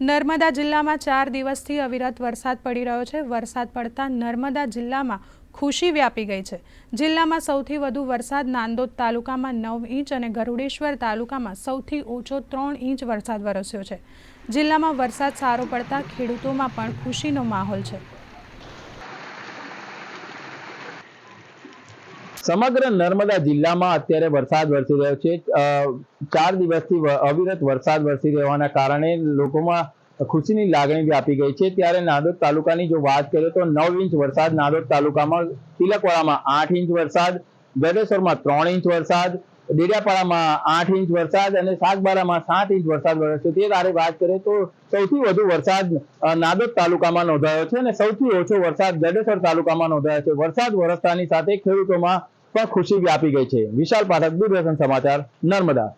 નર્મદા જિલ્લામાં ચાર દિવસથી અવિરત વરસાદ પડી રહ્યો છે. વરસાદ પડતા નર્મદા જિલ્લામાં ખુશી વ્યાપી ગઈ છે. જિલ્લામાં સૌથી વધુ વરસાદ નાંદોદ તાલુકામાં નવ ઇંચ અને ગરુડેશ્વર તાલુકામાં સૌથી ઓછો ત્રણ ઇંચ વરસાદ વરસ્યો છે. જિલ્લામાં વરસાદ સારો પડતા ખેડૂતોમાં પણ ખુશીનો માહોલ છે. સમગ્ર નર્મદા જિલ્લામાં અત્યારે વરસાદ વરસી રહ્યો છે. ચાર દિવસથી અવિરત વરસાદ વરસી રહેવાના કારણે લોકોમાં ખુશીની લાગણી વ્યાપી ગઈ છે. ત્યારે નાદોદ તાલુકાની જો વાત કરીએ તો નવ ઇંચ વરસાદ નાદોદ તાલુકામાં તિલકવાડામાં આઠ ઇંચ વરસાદ ગઢેશ્વરમાં ત્રણ ઇંચ વરસાદ ડેડિયાપાડામાં આઠ ઇંચ વરસાદ અને સાગબારામાં સાત ઇંચ વરસાદ વરસ્યો. તે તારે વાત કરીએ તો સૌથી વધુ વરસાદ નાદોદ તાલુકામાં નોંધાયો છે અને સૌથી ઓછો વરસાદ જડેસર તાલુકામાં નોંધાયો છે. વરસાદ વરસતાની સાથે ખેડૂતોમાં પણ ખુશી વ્યાપી ગઈ છે. વિશાલ પાઠક, દૂરદર્શન સમાચાર, નર્મદા.